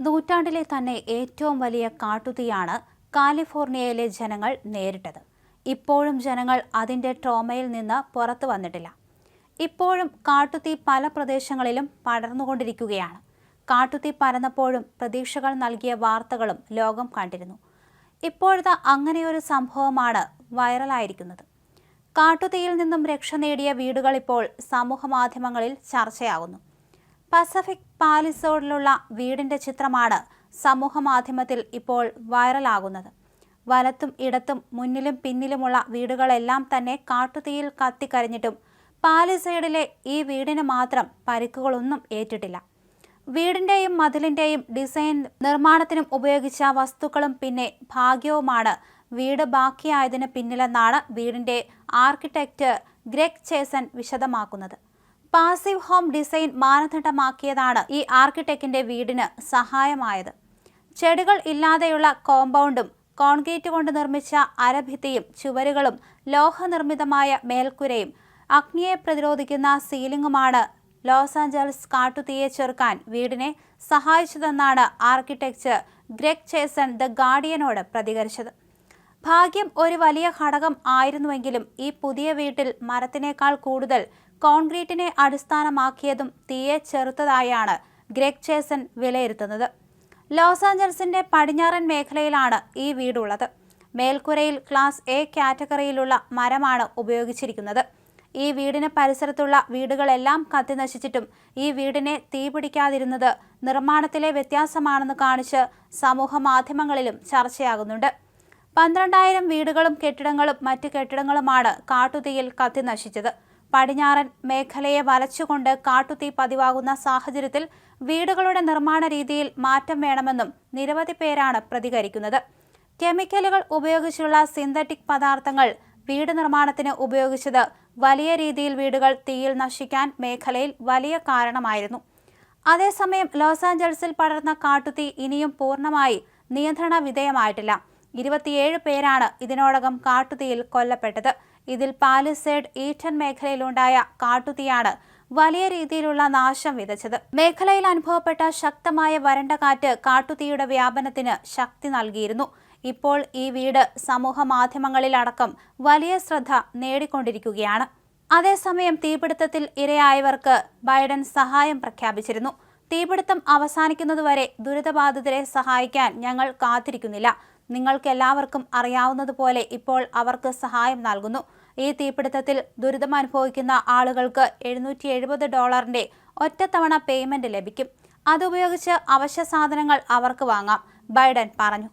നൂറ്റാണ്ടിലെ തന്നെ ഏറ്റവും വലിയ കാട്ടുതീയാണ് കാലിഫോർണിയയിലെ ജനങ്ങൾ നേരിട്ടത്. ഇപ്പോഴും ജനങ്ങൾ അതിന്റെ ട്രോമയിൽ നിന്ന് പുറത്തു വന്നിട്ടില്ല. ഇപ്പോഴും കാട്ടുതീ പല പ്രദേശങ്ങളിലും പടർന്നുകൊണ്ടിരിക്കുകയാണ്. കാട്ടുതീ പരന്നപ്പോഴും പ്രതീക്ഷകൾ നൽകിയ വാർത്തകളും ലോകം കണ്ടിരുന്നു. ഇപ്പോഴത്തെ അങ്ങനെയൊരു സംഭവമാണ് വൈറലായിരിക്കുന്നത്. കാട്ടുതീയിൽ നിന്നും രക്ഷ നേടിയ വീടുകൾ ഇപ്പോൾ സമൂഹമാധ്യമങ്ങളിൽ ചർച്ചയാകുന്നു. പസഫിക് പാലിസോഡിലുള്ള വീടിന്റെ ചിത്രമാണ് സമൂഹ മാധ്യമത്തിൽ ഇപ്പോൾ വൈറലാകുന്നത്. വലത്തും ഇടത്തും മുന്നിലും പിന്നിലുമുള്ള വീടുകളെല്ലാം തന്നെ കാട്ടുതീയിൽ കത്തിക്കരിഞ്ഞിട്ടും പാലിസൈഡിലെ ഈ വീടിന് മാത്രം പരിക്കുകളൊന്നും ഏറ്റിട്ടില്ല. വീടിന്റെയും മതിലിന്റെയും ഡിസൈൻ നിർമ്മാണത്തിനും ഉപയോഗിച്ച വസ്തുക്കളും പിന്നെ ഭാഗ്യവുമാണ് വീട് ബാക്കിയായതിന് പിന്നിലെന്നാണ് വീടിന്റെ ആർക്കിടെക്റ്റ് ഗ്രെഗ് ചേസൻ വിശദമാക്കുന്നത്. പാസീവ് ഹോം ഡിസൈൻ മാനദണ്ഡമാക്കിയതാണ് ഈ ആർക്കിടെക്റ്റിന്റെ വീടിന് സഹായമായത്. ചെടികൾ ഇല്ലാതെയുള്ള കോമ്പൗണ്ടും കോൺക്രീറ്റ് കൊണ്ട് നിർമ്മിച്ച അരഭിത്തിയും ചുവരുകളും ലോഹനിർമ്മിതമായ മേൽക്കുരയും അഗ്നിയെ പ്രതിരോധിക്കുന്ന സീലിംഗുമാണ് ലോസ് ആഞ്ചലസ് കാട്ടുതീയെ ചെറുക്കാൻ വീടിനെ സഹായിച്ചതെന്നാണ് ആർക്കിടെക്ചർ ഗ്രെഗ് ചേസൺ ദ ഗാർഡിയനോട് പ്രതികരിച്ചത്. ഭാഗ്യം ഒരു വലിയ ഘടകം ആയിരുന്നുവെങ്കിലും ഈ പുതിയ വീട്ടിൽ മരത്തിനേക്കാൾ കൂടുതൽ കോൺക്രീറ്റിനെ അടിസ്ഥാനമാക്കിയതും തീയെ ചെറുത്തതായാണ് ഗ്രെഗ് ചേസൻ വിലയിരുത്തുന്നത്. ലോസ് ആഞ്ചൽസിന്റെ പടിഞ്ഞാറൻ മേഖലയിലാണ് ഈ വീടുള്ളത്. മേൽക്കുരയിൽ ക്ലാസ് എ കാറ്റഗറിയിലുള്ള മരമാണ് ഉപയോഗിച്ചിരിക്കുന്നത്. ഈ വീടിന് പരിസരത്തുള്ള വീടുകളെല്ലാം കത്തിനശിച്ചിട്ടും ഈ വീടിനെ തീപിടിക്കാതിരുന്നത് നിർമ്മാണത്തിലെ വ്യത്യാസമാണെന്ന് കാണിച്ച് സമൂഹ മാധ്യമങ്ങളിലും ചർച്ചയാകുന്നുണ്ട്. പന്ത്രണ്ടായിരം വീടുകളും കെട്ടിടങ്ങളും മറ്റ് കെട്ടിടങ്ങളുമാണ് കാട്ടുതീയിൽ കത്തിനശിച്ചത്. പടിഞ്ഞാറൻ മേഖലയെ വലച്ചുകൊണ്ട് കാട്ടുതീ പതിവാകുന്ന സാഹചര്യത്തിൽ വീടുകളുടെ നിർമ്മാണ രീതിയിൽ മാറ്റം വേണമെന്നും നിരവധി പേരാണ് പ്രതികരിക്കുന്നത്. കെമിക്കലുകൾ ഉപയോഗിച്ചുള്ള സിന്തറ്റിക് പദാർത്ഥങ്ങൾ വീട് നിർമ്മാണത്തിന് ഉപയോഗിച്ചത് വലിയ രീതിയിൽ വീടുകൾ തീയിൽ നശിക്കാൻ മേഖലയിൽ വലിയ കാരണമായിരുന്നു. അതേസമയം ലോസ് ആഞ്ചൽസിൽ പടർന്ന കാട്ടുതീ ഇനിയും പൂർണമായി നിയന്ത്രണ വിധേയമായിട്ടില്ല. ഇരുപത്തിയേഴ് പേരാണ് ഇതിനോടകം കാട്ടുതീയിൽ കൊല്ലപ്പെട്ടത്. ഇതിൽ പാലിസേഡ് ഈറ്റൻ മേഖലയിലുണ്ടായ കാട്ടുതീയാണ് വലിയ രീതിയിലുള്ള നാശം വിതച്ചത്. മേഖലയിൽ അനുഭവപ്പെട്ട ശക്തമായ വരണ്ട കാറ്റ് കാട്ടുതീയുടെ വ്യാപനത്തിന് ശക്തി നൽകിയിരുന്നു. ഇപ്പോൾ ഈ വീട് സമൂഹ മാധ്യമങ്ങളിലടക്കം വലിയ ശ്രദ്ധ നേടിക്കൊണ്ടിരിക്കുകയാണ്. അതേസമയം തീപിടുത്തത്തിൽ ഇരയായവർക്ക് ബൈഡൻ സഹായം പ്രഖ്യാപിച്ചിരുന്നു. തീപിടുത്തം അവസാനിക്കുന്നതുവരെ ദുരിതബാധിതരെ സഹായിക്കാൻ ഞങ്ങൾ കാത്തിരിക്കുന്നില്ല. നിങ്ങൾക്കെല്ലാവർക്കും അറിയാവുന്നതുപോലെ ഇപ്പോൾ അവർക്ക് സഹായം നൽകുന്നു. ഈ തീപിടുത്തത്തിൽ ദുരിതം അനുഭവിക്കുന്ന ആളുകൾക്ക് എഴുന്നൂറ്റി എഴുപത് ഡോളറിന്റെ ഒറ്റത്തവണ പേയ്മെന്റ് ലഭിക്കും. അതുപയോഗിച്ച് അവശ്യ സാധനങ്ങൾ അവർക്ക് വാങ്ങാം. ബൈഡൻ പറഞ്ഞു.